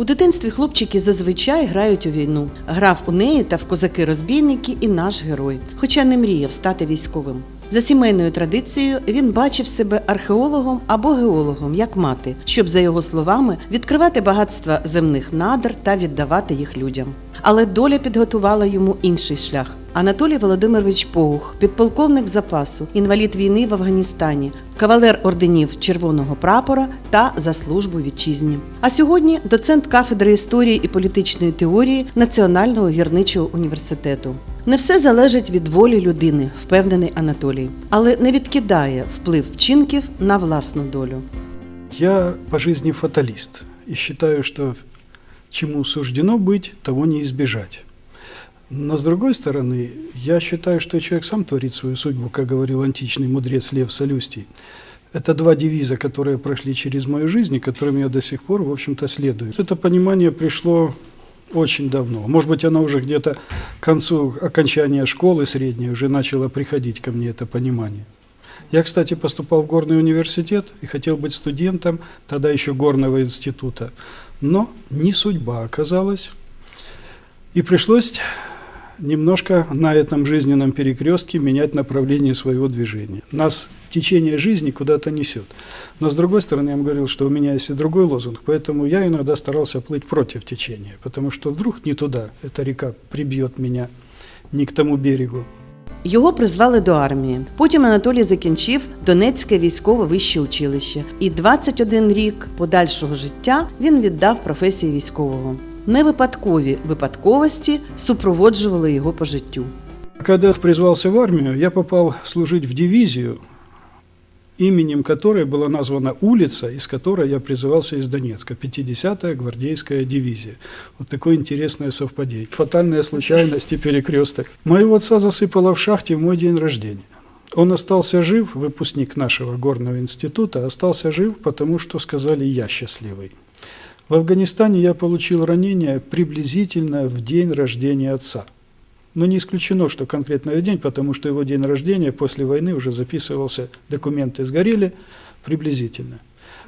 У дитинстві хлопчики зазвичай грають у війну. Грав у неї та в козаки-розбійники і наш герой, хоча не мріяв стати військовим. За сімейною традицією він бачив себе археологом або геологом, як мати, щоб, за його словами, відкривати багатства земних надр та віддавати їх людям. Але доля підготувала йому інший шлях. Анатолій Володимирович Поух, підполковник запасу, інвалід війни в Афганістані, кавалер орденів Червоного прапора та за службу вітчизні. А сьогодні доцент кафедри історії і політичної теорії Національного гірничого університету. Не все залежить від волі людини, впевнений Анатолій, але не відкидає вплив вчинків на власну долю. Я по жизни фаталист и считаю, что чему суждено быть, того не избежать. Но с другой стороны, я считаю, что человек сам творит свою судьбу, как говорил античный мудрец Лев Солюстий. Это два девиза, которые прошли через мою жизнь, и которым я до сих пор, в общем-то, следую. Это понимание пришло очень давно. Может быть, оно уже где-то к концу окончания школы средней уже начало приходить ко мне это понимание. Я, кстати, поступал в горный университет и хотел быть студентом тогда еще горного института. Но не судьба оказалась. И пришлось немножко на этом жизненном перекрестке менять направление своего движения. Нас течение жизни куда-то несет. Но с другой стороны, я вам говорил, что у меня есть и другой лозунг, поэтому я иногда старался плыть против течения, потому что вдруг не туда эта река прибьет меня, не к тому берегу. Його призвали до армії. Потім Анатолій закінчив Донецьке військове вище училище, і 21 рік подальшого життя він віддав професії військового. Невипадкові випадковості супроводжували його по життю. Когда призвался в армию, я попал служить в дивизию, именем которой была названа улица, из которой я призывался из Донецка, 50-я гвардейская дивизия. Вот такое интересное совпадение. Фатальная случайность и перекресток. Моего отца засыпало в шахте в мой день рождения. Он остался жив, выпускник нашего горного института, остался жив, потому что сказали «я счастливый». В Афганистане я получил ранение приблизительно в день рождения отца. Но не исключено, что конкретно в день, потому что его день рождения после войны уже записывался, документы сгорели приблизительно.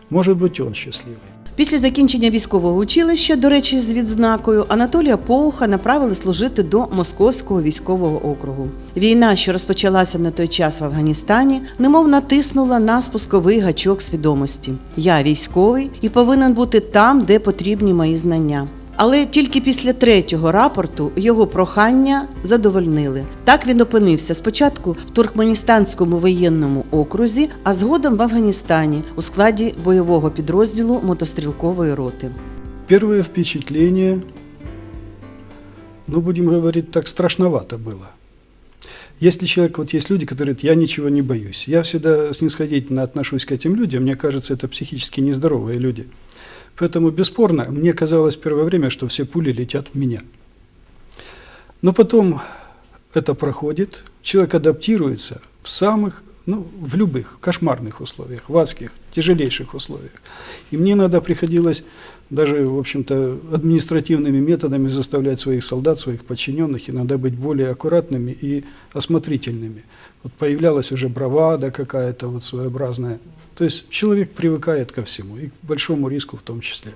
Может быть, он счастливый. Після закінчення військового училища, до речі, з відзнакою, Анатолія Поуха направили служити до Московського військового округу. Війна, що розпочалася на той час в Афганістані, немов натиснула на спусковий гачок свідомості. Я військовий і повинен бути там, де потрібні мої знання. Але тільки після третього рапорту його прохання задовольнили. Так він опинився спочатку в Туркменістанському воєнному окрузі, а згодом в Афганістані у складі бойового підрозділу мотострілкової роти. Первое впечатление, ну, будем говорить так, страшновато было. Если человек, вот есть люди, которые говорят, я ничего не боюсь. Я всегда снисходительно отношусь к этим людям, мне кажется, это психически нездоровые люди. Поэтому, бесспорно, мне казалось первое время, что все пули летят в меня. Но потом это проходит, человек адаптируется в самых, ну, в любых кошмарных условиях, в адских, тяжелейших условиях. И мне иногда приходилось даже, в общем-то, административными методами заставлять своих солдат, своих подчиненных иногда быть более аккуратными и осмотрительными. Вот появлялась уже бравада какая-то вот своеобразная. То есть человек привыкает ко всему, и к большому риску в том числе.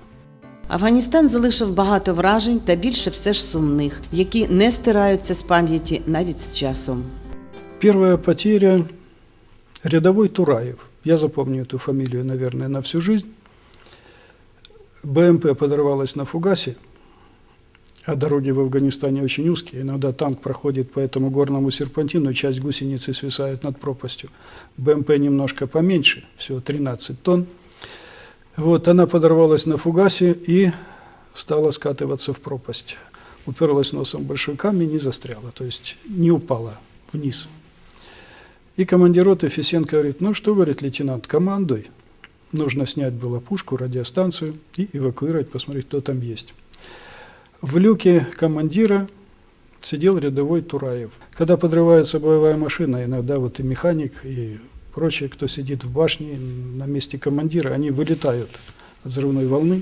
Афганістан залишив багато вражень та більше все ж сумних, які не стираються з пам'яті навіть з часом. Первая потеря – рядовой Тураев. Я запомню эту фамилию, наверное, на всю жизнь. БМП подорвалась на фугасе, а дороги в Афганистане очень узкие. Иногда танк проходит по этому горному серпантину, часть гусеницы свисает над пропастью. БМП немножко поменьше, всего 13 тонн. Вот, она подорвалась на фугасе и стала скатываться в пропасть. Уперлась носом в большой камень и застряла, то есть не упала вниз. И командир роты Фисенко говорит, ну что, говорит лейтенант, командуй. Нужно снять было пушку, радиостанцию и эвакуировать, посмотреть, кто там есть. В люке командира сидел рядовой Тураев. Когда подрывается боевая машина, иногда вот и механик, и прочие, кто сидит в башне на месте командира, они вылетают от взрывной волны,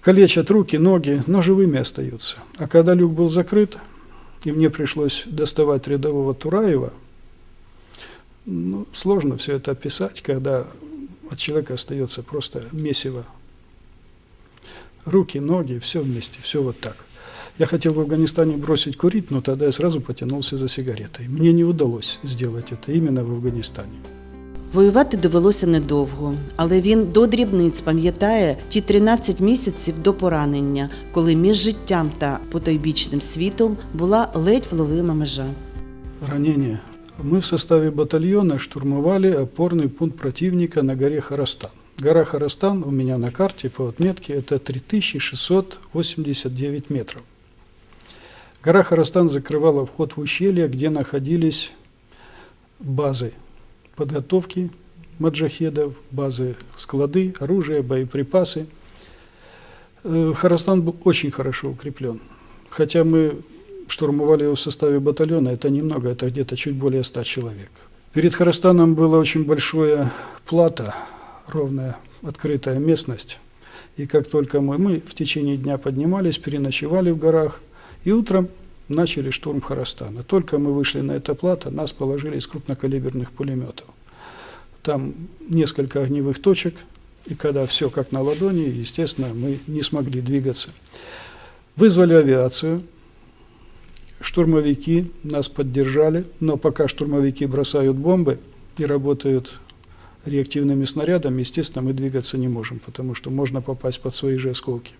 калечат руки, ноги, но живыми остаются. А когда люк был закрыт, и мне пришлось доставать рядового Тураева, ну, сложно все это описать, когда от человека остается просто месиво Руки, ноги, все вместе, все вот так. Я хотел в Афганистане бросить курить, но тогда я сразу потянулся за сигаретой. Мне не удалось сделать это именно в Афганистане. Воювати довелося недовго, але він до дрібниць пам'ятає ті 13 місяців до поранення, коли між життям та потойбічним світом була ледь вловима межа. Ранение. мы в составе батальона штурмовали опорный пункт противника на горе Харастан. Гора Харастан у меня на карте по отметке это 3689 метров. Гора Харастан закрывала вход в ущелье, где находились базы подготовки маджахедов, базы склады, оружие, боеприпасы. Э, Харастан был очень хорошо укреплен. Хотя мы штурмовали его в составе батальона, это немного, это где-то чуть более 100 человек. Перед Харастаном была очень большая плата, ровная, открытая местность. И как только мы, мы в течение дня поднимались, переночевали в горах, и утром начали штурм Харастана. Только мы вышли на это плато, нас положили из крупнокалиберных пулеметов. Там несколько огневых точек, и когда все как на ладони, естественно, мы не смогли двигаться. Вызвали авиацию, штурмовики нас поддержали, но пока штурмовики бросают бомбы и работают реактивными снарядами, естественно, мы двигаться не можем, потому что можно попасть под свои же осколки.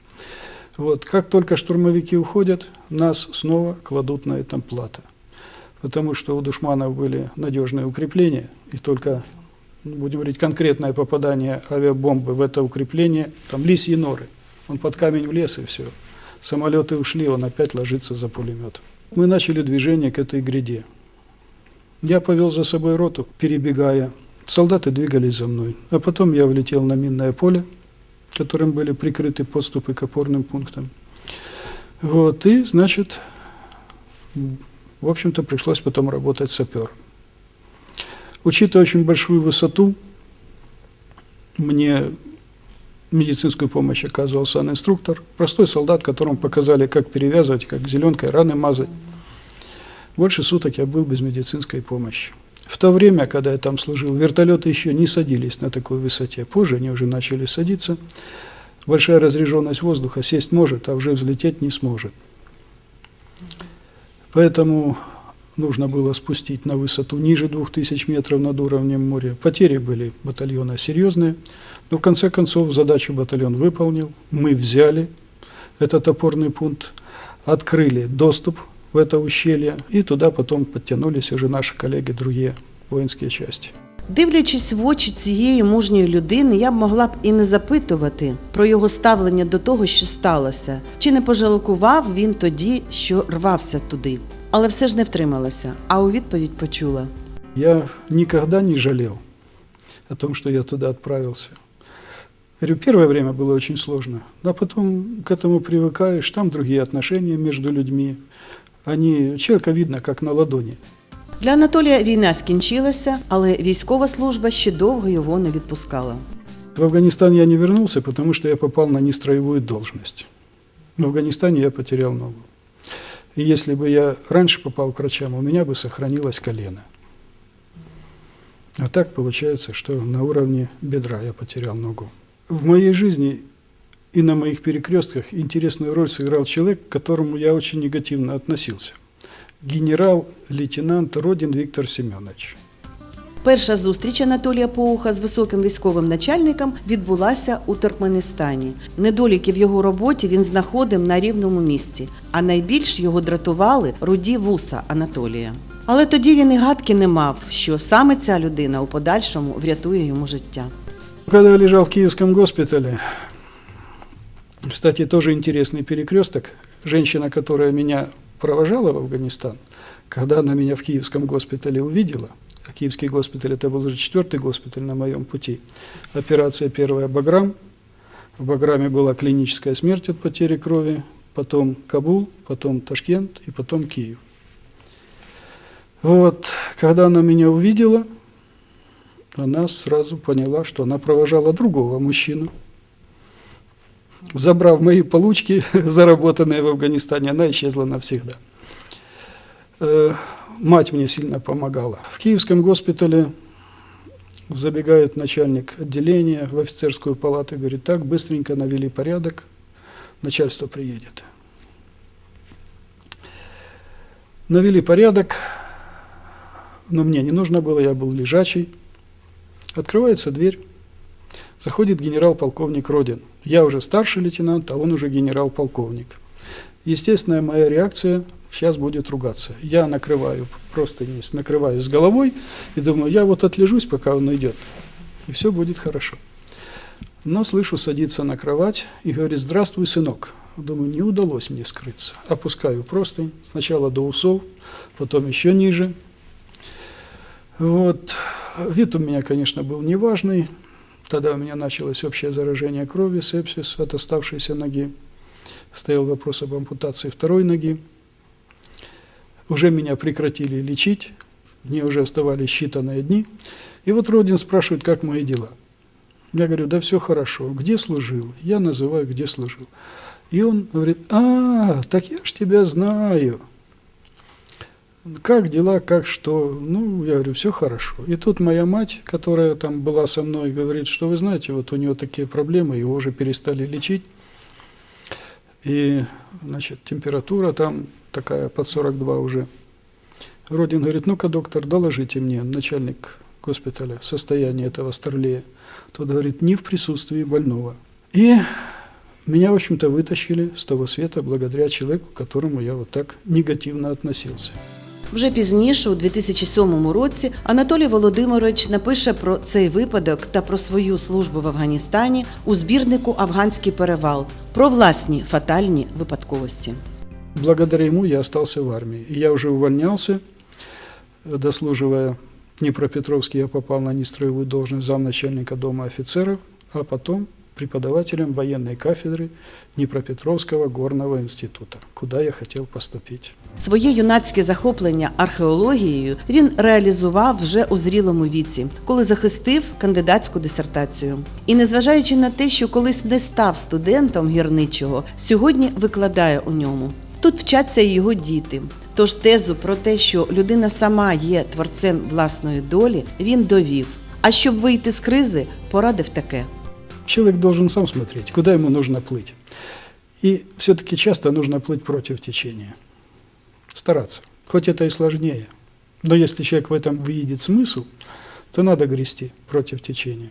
Вот, как только штурмовики уходят, нас снова кладут на этом плато. Потому что у душманов были надежные укрепления, и только, будем говорить, конкретное попадание авиабомбы в это укрепление, там лисьи норы, он под камень влез и все. Самолеты ушли, он опять ложится за пулемет. Мы начали движение к этой гряде. Я повел за собой роту, перебегая. Солдаты двигались за мной. А потом я влетел на минное поле, которым были прикрыты подступы к опорным пунктам. Вот, и, значит, в общем-то, пришлось потом работать сапером. Учитывая очень большую высоту, мне медицинскую помощь оказывал инструктор, простой солдат, которому показали, как перевязывать, как зеленкой раны мазать. Больше суток я был без медицинской помощи. В то время, когда я там служил, вертолеты еще не садились на такой высоте. Позже они уже начали садиться. Большая разреженность воздуха сесть может, а уже взлететь не сможет. Поэтому нужно было спустить на высоту ниже 2000 метров над уровнем моря. Потери были батальона серьезные, но в конце концов задачу батальон выполнил. Мы взяли этот опорный пункт, открыли доступ в это ущелье, и туда потом подтянулись уже наши коллеги, другие воинские части. Дивлячись в очі цієї мужньої людини, я б могла б і не запитувати про його ставлення до того, що сталося, чи не пожалкував він тоді, що рвався туди. Але все ж не втрималася, а у відповідь почула. Я никогда не жалел о том, что я туда отправился. Говорю, первое время было очень сложно, а потом к этому привыкаешь, там другие отношения между людьми. Они, человека видно, как на ладони. Для Анатолія війна скінчилася, але військова служба ще довго його не відпускала. В Афганистан я не вернулся, потому что я попал на нестроевую должность. В Афганистане я потерял ногу. И если бы я раньше попал к врачам, у меня бы сохранилось колено. А так получается, что на уровне бедра я потерял ногу. В моей жизни и на моих перекрестках интересную роль сыграл человек, к которому я очень негативно относился. Генерал-лейтенант Родин Виктор Семенович. Перша зустріч Анатолія Поуха з високим військовим начальником відбулася у Туркменистані. Недоліки в його роботі він знаходив на рівному місці, а найбільш його дратували руді вуса Анатолія. Але тоді він і гадки не мав, що саме ця людина у подальшому врятує йому життя. Когда я лежал в Киевском госпитале, кстати, тоже интересный перекресток, женщина, которая меня провожала в Афганистан, когда она меня в Киевском госпитале увидела, Киевский госпиталь это был уже четвертый госпиталь на моем пути, операция первая «Баграм», в Баграме была клиническая смерть от потери крови, потом Кабул, потом Ташкент и потом Киев. Вот, когда она меня увидела, она сразу поняла, что она провожала другого мужчину. Забрав мои получки, заработанные в Афганистане, она исчезла навсегда. Мать мне сильно помогала. В Киевском госпитале забегает начальник отделения в офицерскую палату и говорит, так, быстренько навели порядок, начальство приедет. Навели порядок, но мне не нужно было, я был лежачий. Открывается дверь, заходит генерал-полковник Родин. Я уже старший лейтенант, а он уже генерал-полковник. Естественная моя реакция сейчас будет ругаться. Я накрываю, просто накрываю с головой и думаю, я вот отлежусь, пока он уйдет, и все будет хорошо. Но слышу, садится на кровать и говорит, здравствуй, сынок. Думаю, не удалось мне скрыться. Опускаю простынь, сначала до усов, потом еще ниже. Вот. Вид у меня, конечно, был неважный. Тогда у меня началось общее заражение крови, сепсис от оставшейся ноги. Стоял вопрос об ампутации второй ноги. Уже меня прекратили лечить, мне уже оставались считанные дни. И вот Родин спрашивает, как мои дела. Я говорю, да все хорошо. Где служил? Я называю, где служил. И он говорит, а, так я ж тебя знаю. Как дела, как что? Ну, я говорю, все хорошо. И тут моя мать, которая там была со мной, говорит, что вы знаете, вот у него такие проблемы, его уже перестали лечить. И, значит, температура там такая под 42 уже. Родин говорит, ну-ка, доктор, доложите мне, начальник госпиталя, состояние этого старлея. Тот говорит, не в присутствии больного. И меня, в общем-то, вытащили с того света благодаря человеку, к которому я вот так негативно относился. Вже пізніше, у 2007 році, Анатолій Володимирович напише про цей випадок та про свою службу в Афганістані у збірнику Афганський перевал про власні фатальні випадковості. Благодаря ему я остался в армии. И я уже увольнялся, э, дослуживая Днепропетровский, я попал на нестроевую должность замначальника дома офицеров, а потом преподавателем военной кафедры Днепропетровского горного института, куда я хотел поступить. Своє юнацьке захоплення археологією він реалізував вже у зрілому віці, коли захистив кандидатську дисертацію. І незважаючи на те, що колись не став студентом гірничого, сьогодні викладає у ньому. Тут вчаться і його діти. Тож тезу про те, що людина сама є творцем власної долі, він довів. А щоб вийти з кризи, порадив таке. Человек должен сам смотреть, куда ему нужно плыть. И все-таки часто нужно плыть против течения. Стараться. Хоть это и сложнее. Но если человек в этом видит смысл, то надо грести против течения.